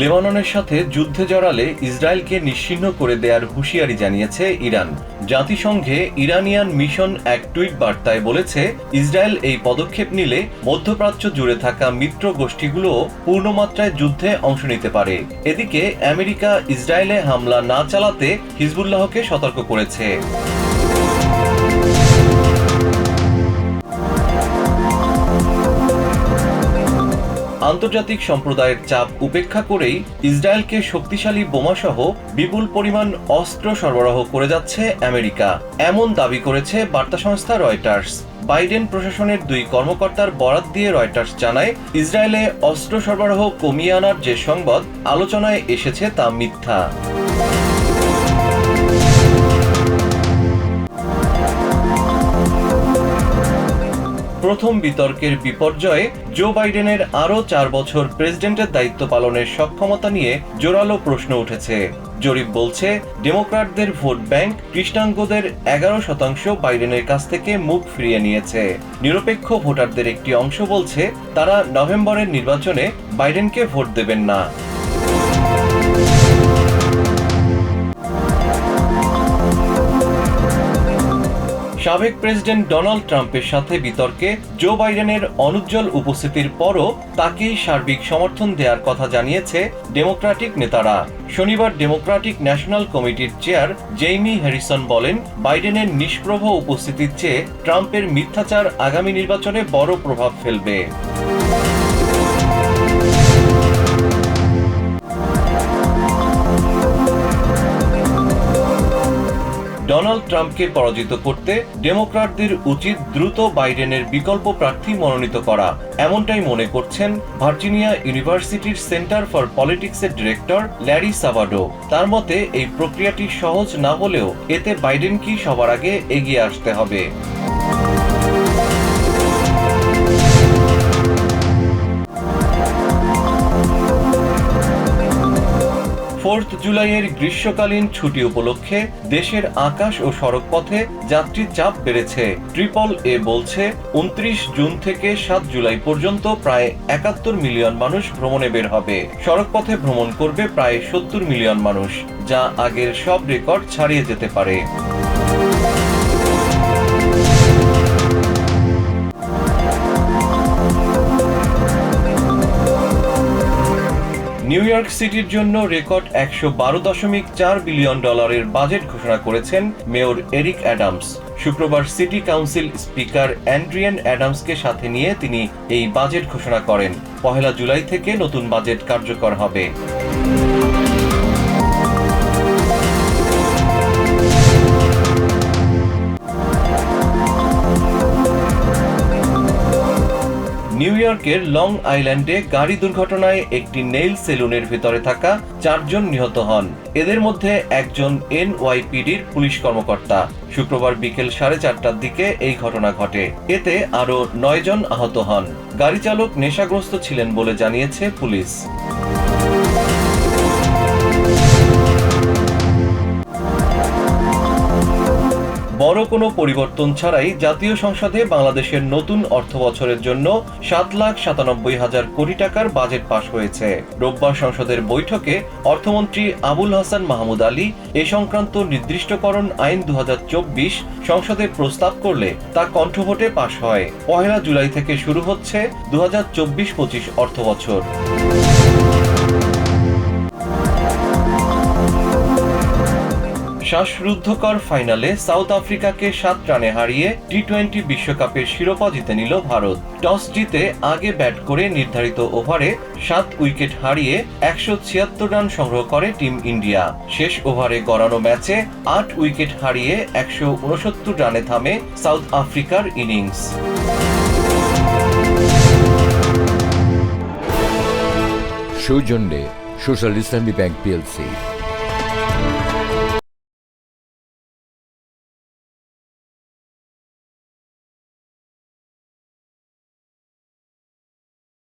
লেবাননের সাথে যুদ্ধে জড়ালে ইসরায়েলকে নিশ্চিহ্ন করে দেয়ার হুঁশিয়ারি জানিয়েছে ইরান। জাতিসংঘে ইরানিয়ান মিশন এক টুইট বার্তায় বলেছে, ইসরায়েল এই পদক্ষেপ নিলে মধ্যপ্রাচ্য জুড়ে থাকা মিত্র গোষ্ঠীগুলোও পূর্ণমাত্রায় যুদ্ধে অংশ নিতে পারে। এদিকে, আমেরিকা ইসরায়েলে হামলা না চালাতে হিজবুল্লাহকে সতর্ক করেছে। আন্তর্জাতিক সম্প্রদায়ের চাপ উপেক্ষা করেই ইসরায়েলকে শক্তিশালী বোমাসহ বিপুল পরিমাণ অস্ত্র সরবরাহ করে যাচ্ছে আমেরিকা। এমন দাবি করেছে বার্তা সংস্থা রয়টার্স। বাইডেন প্রশাসনের দুই কর্মকর্তার বরাত দিয়ে রয়টার্স জানায়, ইসরায়েলে অস্ত্র সরবরাহ কমিয়ে আনার যে সংবাদ আলোচনায় এসেছে তা মিথ্যা। প্রথম বিতর্কের বিপর্যয়ে জো বাইডেনের আরও চার বছর প্রেসিডেন্টের দায়িত্ব পালনের সক্ষমতা নিয়ে জোরালো প্রশ্ন উঠেছে। জরিপ বলছে ডেমোক্রাটদের ভোট ব্যাংক কৃষ্ণাঙ্গদের এগারো শতাংশ বাইডেনের কাছ থেকে মুখ ফিরিয়ে নিয়েছে। নিরপেক্ষ ভোটারদের একটি অংশ বলছে, তারা নভেম্বরের নির্বাচনে বাইডেনকে ভোট দেবেন না। সাবেক প্রেসিডেন্ট ডোনাল্ড ট্রাম্পের সাথে বিতর্কে জো বাইডেনের অনুজ্জ্বল উপস্থিতির পরও তাকেই সার্বিক সমর্থন দেওয়ার কথা জানিয়েছে ডেমোক্রেটিক নেতারা। শনিবার ডেমোক্রেটিক ন্যাশনাল কমিটির চেয়ার জেইমি হ্যারিসন বলেন, বাইডেনের নিষ্প্রভ উপস্থিতির চেয়ে ট্রাম্পের মিথ্যাচার আগামী নির্বাচনে বড় প্রভাব ফেলবে। ডোনাল্ড ট্রাম্পকে পরাজিত করতে ডেমোক্রাটদের উচিত দ্রুত বাইডেনের বিকল্প প্রার্থী মনোনীত করা। এমনটাই মনে করছেন ভার্জিনিয়া ইউনিভার্সিটির সেন্টার ফর পলিটিক্সের ডিরেক্টর ল্যারি সাভাডো। তার মতে, এই প্রক্রিয়াটি সহজ না হলেও এতে বাইডেনকেই সবার আগে এগিয়ে আসতে হবে। ফোর্থ জুলাইয়ের গ্রীষ্মকালীন ছুটি উপলক্ষে দেশের আকাশ ও সড়কপথে যাত্রীর চাপ বেড়েছে। ট্রিপল এ বলছে, উনত্রিশ জুন থেকে সাত জুলাই পর্যন্ত প্রায় একাত্তর মিলিয়ন মানুষ ভ্রমণে বের হবে। সড়কপথে ভ্রমণ করবে প্রায় সত্তর মিলিয়ন মানুষ, যা আগের সব রেকর্ড ছাড়িয়ে যেতে পারে। নিউ ইয়র্ক সিটির জন্য রেকর্ড একশো বারো দশমিক চার বিলিয়ন ডলারের বাজেট ঘোষণা করেছেন মেয়র এরিক অ্যাডামস। শুক্রবার সিটি কাউন্সিল স্পিকার অ্যান্ড্রিয়ান অ্যাডামসকে সাথে নিয়ে তিনি এই বাজেট ঘোষণা করেন। পহেলা জুলাই থেকে নতুন বাজেট কার্যকর হবে। নিউ ইয়র্কের লং আইল্যান্ডে গাড়ি দুর্ঘটনায় একটি নেইল সেলুনের ভেতরে থাকা চারজন নিহত হন। এদের মধ্যে একজন এনওয়াইপিডির পুলিশ কর্মকর্তা। শুক্রবার বিকেল সাড়ে চারটার দিকে এই ঘটনা ঘটে। এতে আরও নয়জন আহত হন। গাড়ি চালক নেশাগ্রস্ত ছিলেন বলে জানিয়েছে পুলিশ। বড় কোনো পরিবর্তন ছাড়াই জাতীয় সংসদে বাংলাদেশের নতুন অর্থ বছরের জন্য সাত লাখ সাতানব্বই হাজার কোটি টাকার বাজেট পাশ হয়েছে। রোববার সংসদের বৈঠকে অর্থমন্ত্রী আবুল হাসান মাহমুদ আলী এ সংক্রান্ত নির্দিষ্টকরণ আইন দু সংসদে প্রস্তাব করলে তা কণ্ঠভোটে পাশ হয়। পহেলা জুলাই থেকে শুরু হচ্ছে দু হাজার চব্বিশ পঁচিশ অর্থ বছর শ্বাসরুদ্ধকর ফাইনালে সাউথ আফ্রিকাকে সাত রানে হারিয়ে টি টোয়েন্টি বিশ্বকাপের শিরোপা জিতে নিল ভারত। টস জিতে আগে ব্যাট করে নির্ধারিত ওভারে সাত উইকেট হারিয়ে একশো ছিয়াত্তর রান সংগ্রহ করে টিম ইন্ডিয়া। শেষ ওভারে গড়ানো ম্যাচে আট উইকেট হারিয়ে একশো উনসত্তর রানে থামে সাউথ আফ্রিকার ইনিংস। সৌজন্যে সোশ্যাল ইসলামী ব্যাংক পিএলসি।